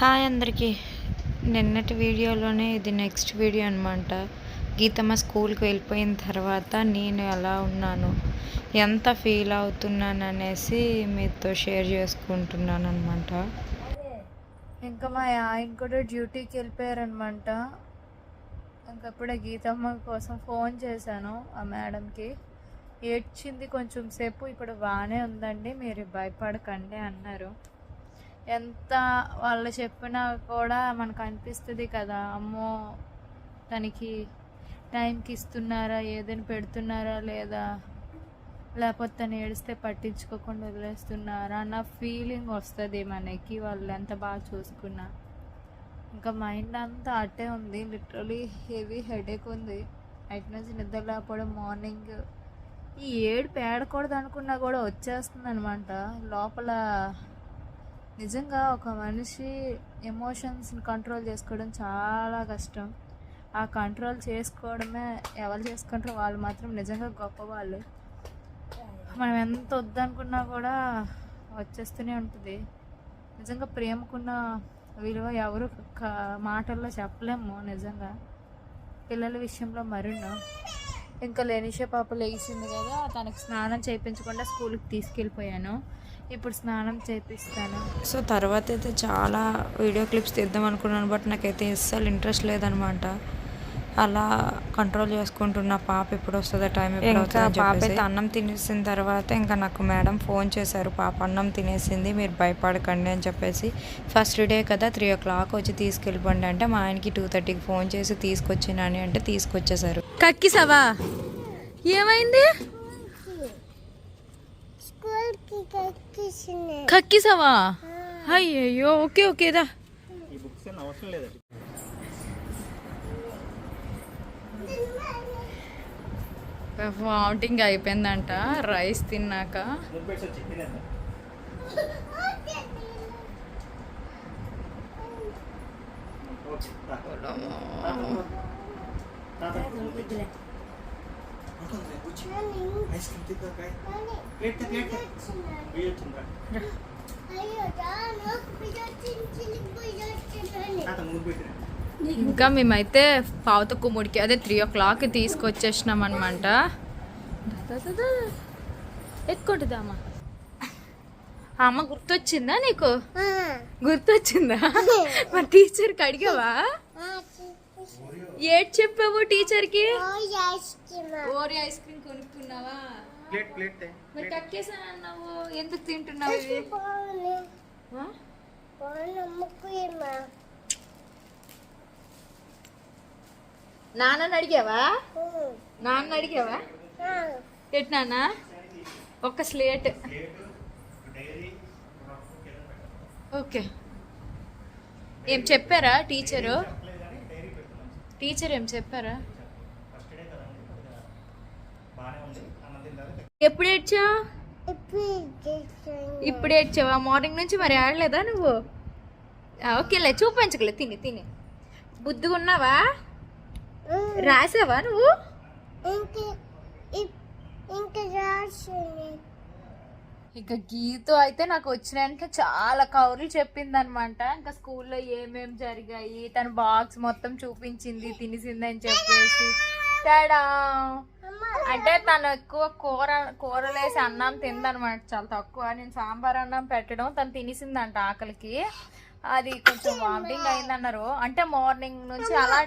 Hi అందరికీ. నిన్నటి వీడియోలోనే ఇది నెక్స్ట్ వీడియో అనమాట గీతమ్మ స్కూల్కి వెళ్ళిపోయిన తర్వాత నేను ఎలా ఉన్నాను ఎంత ఫీల్ అవుతున్నాను అనేసి మీతో షేర్ చేసుకుంటున్నాను అనమాట ఇంకా మా ఆయన కూడా డ్యూటీకి వెళ్ళిపోయారనమాట ఇంకప్పుడే గీతమ్మ కోసం ఫోన్ చేశాను ఆ మేడంకి. ఏడ్చింది కొంచెం సేపు ఇప్పుడు బాగానే ఉందండి మీరు భయపడకండి అన్నారు. ఎంత వాళ్ళు చెప్పినా కూడా మనకు అనిపిస్తుంది కదా అమ్మో తనకి టైంకి ఇస్తున్నారా ఏదైనా పెడుతున్నారా లేదా లేకపోతే తను ఏడిస్తే పట్టించుకోకుండా వదిలేస్తున్నారా అన్న ఫీలింగ్ వస్తుంది మనకి వాళ్ళు ఎంత బాగా చూసుకున్నా. ఇంకా మైండ్ అంతా అట్టే ఉంది లిటరలీ హెవీ హెడేక్ ఉంది. నైట్ నుంచి నిద్ర లేకపోవడం మార్నింగ్ ఈ ఏడు పేడకూడదు అనుకున్నా కూడా వచ్చేస్తుంది అనమాట లోపల నిజంగా ఒక మనిషి ఎమోషన్స్ని కంట్రోల్ చేసుకోవడం చాలా కష్టం. ఆ కంట్రోల్ చేసుకోవడమే ఎవరు చేసుకుంటారో వాళ్ళు మాత్రం నిజంగా గొప్పవాళ్ళు. మనం ఎంత వద్దనుకున్నా కూడా వచ్చేస్తూనే ఉంటుంది. నిజంగా ప్రేమకున్న విలువ ఎవరు మాటల్లో చెప్పలేము నిజంగా. పిల్లల విషయంలో మరిన్నో. ఇంకా లేనిషే పాప లేచింది కదా తనకు స్నానం చేయించకుండా స్కూల్కి తీసుకెళ్ళిపోయాను. ఇప్పుడు స్నానం చేపిస్తాను సో తర్వాత అయితే చాలా వీడియో క్లిప్స్ తీద్దాం అనుకున్నాను బట్ నాకైతే అస్సలు ఇంట్రెస్ట్ లేదనమాట. అలా కంట్రోల్ చేసుకుంటున్న పాప ఎప్పుడు వస్తుందో టైం ఇంకా పాప అయితే అన్నం తినేసిన తర్వాత ఇంకా నాకు మేడం ఫోన్ చేశారు పాప అన్నం తినేసింది మీరు భయపడకండి అని చెప్పేసి. ఫస్ట్ డే కదా త్రీ ఓ క్లాక్ వచ్చి తీసుకెళ్ళిపోండి అంటే మా ఆయనకి టూ థర్టీకి ఫోన్ చేసి తీసుకొచ్చినాని అంటే తీసుకొచ్చేసారు కక్కిసావా ఏమైంది? కక్కిసావా అయ్యయ్యో ఓకే ఓకేదా వామిటింగ్ అయిపోయిందంట రైస్ తిన్నాక. ఐస్ క్రీమ్ తిందా కాయ్ ప్లేట్ ప్లేట్ వచ్చిందా ఇంకా మేమైతే పావుత కుమ్ముడికి అదే త్రీ ఓ క్లాక్ తీసుకొచ్చేసినాం అనమాట ఎత్తుకుంటుందామా అమ్మ గుర్తొచ్చిందా నీకు? గుర్తొచ్చిందా? మా టీచర్కి అడిగావా? ఏడ్ చెప్పావు టీచర్కి? ఓరి ఐస్ క్రీమ్. కొనుక్కున్నావా? ప్లేట్ ప్లేట్ మరి కక్కేసాను అన్నావు ఎందుకు తింటున్నావు? నాన్నని అడిగావా? నాన్న అడిగావా? ఎట్నానా ఒక స్లేట్. ఓకే. ఏం చెప్పారా టీచరు? టీచర్ ఏం చెప్పారా? ఎప్పుడు ఏడ్చా ఇప్పుడు ఏడ్చావా? మార్నింగ్ నుంచి మరి ఆడలేదా నువ్వు? ఓకేలే చూపించగలే తిని తిని. బుద్ధిగా ఉన్నావా రాసావా నువ్వు? ఇక గీత అయితే నాకు వచ్చిన చాలా కౌరులు చెప్పింది అనమాట ఇంకా స్కూల్లో ఏమేమి జరిగాయి తన బాక్స్ మొత్తం చూపించింది తినిసింది అని చెప్పేసి. తేడా? అంటే తను ఎక్కువ కూర కూరలేసి అన్నం తిందనమాట చాలా తక్కువ. నేను సాంబార్ అన్నం పెట్టడం తను తినేసిందంట ఆకలికి. అది కొంచెం వామిటింగ్ అయిందన్నారు. అంటే మార్నింగ్ నుంచి అలా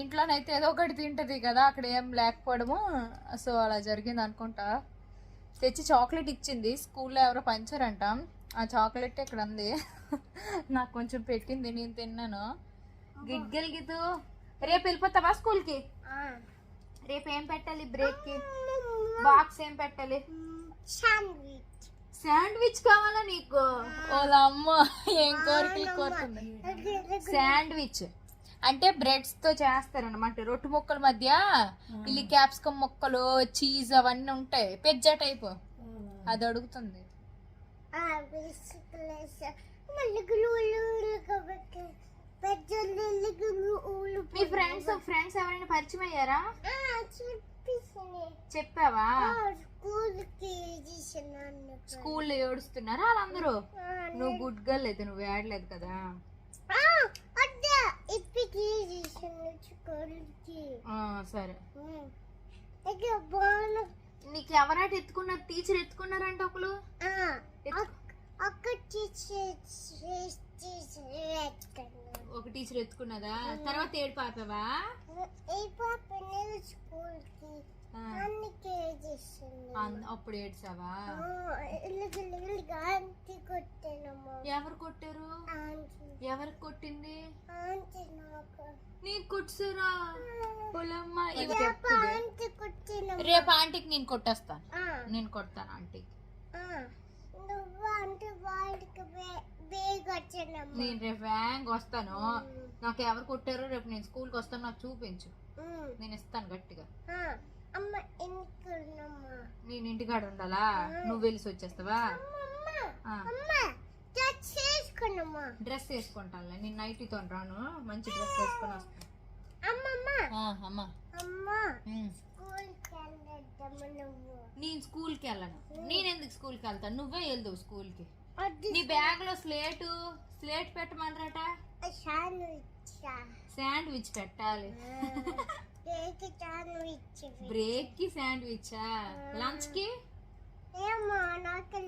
ఇంట్లోనైతే ఏదో ఒకటి తింటది కదా అక్కడ ఏం లేకపోవడము. సో అలా జరిగింది అనుకుంటా. తెచ్చి చాక్లెట్ ఇచ్చింది స్కూల్లో ఎవరో పంచారంట. ఆ చాక్లెట్ ఇక్కడ ఉంది. నాకు కొంచెం పెట్టింది నేను తిన్నాను. గిడ్గలిగితూ రేపు వెళ్ళిపోతావా స్కూల్కి? రేపు ఏం పెట్టాలి బ్రేక్కి? బాక్స్ ఏం పెట్టాలి? శాండ్విచ్. కావాలా నీకు? అమ్మ ఏం కోరికలు కోరుతుంది శాండ్విచ్. అంటే బ్రెడ్స్తో చేస్తారనమాట రొట్టె ముక్కల మధ్య ఇల్లి క్యాప్సికమ్ ముక్కలు చీజ్ అవన్నీ ఉంటాయి పిజ్జా టైప్. అది అడుగుతుంది. మీ ఫ్రెండ్స్ ఫ్రెండ్స్ ఎవరైనా పరిచయం అయ్యారా? చెప్పావా? స్కూల్లో ఏడుస్తున్నారా వాళ్ళందరూ? నువ్వు గుడ్ గర్ల్ అయితే నువ్వు ఏడలేదు కదా? సరే. నీకు ఎవరాట ఎత్తుకున్నారు? టీచర్ ఎత్తుకున్నారంట ఒకరు ఒక టీచర్ ఎత్తుకున్నదా? తర్వాత ఏడు పాపావా? అప్పుడు ఏడ్చావా? ఎవరు కొట్టారు? ఎవరికి కొట్టింది? నాకు. కొట్టుసారా? పొలమ్మ రేపు ఆంటీకి నేను కొట్టేస్తాను. నేను కొడతాను ఆంటీకి నేను రేపు వ్యాంగ్ వస్తాను. నాకు ఎవరు కొట్టారో రేపు నేను స్కూల్కి వస్తాను నాకు చూపించు. నేను ఇస్తాను గట్టిగా. నేను ఇంటికాడ ఉండాలా నువ్వు వెళ్ళి వచ్చేస్తావా? డ్రెస్ వేసుకుంటానులే నేను నైటీతో రాను. మంచి డ్రెస్ వేసుకొని వస్తాను నేను స్కూల్కి వెళ్ళను. నేను ఎందుకు స్కూల్కి వెళ్తాను నువ్వే వెళ్దావు స్కూల్కి. అది నీ బ్యాగ్లో స్లేటు స్లేట్ పెట్టమనరట? ఇచ్చా శాండ్విచ్ పెట్టాలి. చాను ఇచ్చి బ్రేక్కి శాండ్విచా లంచ్కి ఏమో నాకు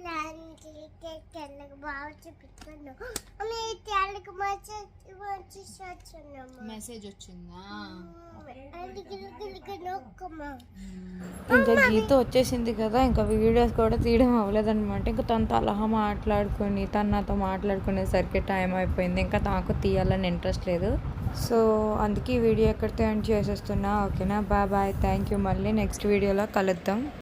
కేక్ వెళ్ళక బాగా చూపించాను అమ్మ ఈ తెల్లకి మంచి వచ్చానమ్మా మెసేజ్ వచ్చిందా నొక్కమ్మా. ఇంకా గీత వచ్చేసింది కదా ఇంకా వీడియోస్ కూడా తీయడం అవ్వలేదన్నమాట. ఇంకా తనతో అలా మాట్లాడుకొని తను నాతో మాట్లాడుకునేసరికి టైం అయిపోయింది. ఇంకా నాకు తీయాలని ఇంట్రెస్ట్ లేదు. సో అందుకే ఈ వీడియో ఎక్కడితో ఎండ్ చేసేస్తున్నా ఓకేనా? Bye bye. Thank you. మళ్ళీ నెక్స్ట్ వీడియోలో కలుద్దాం.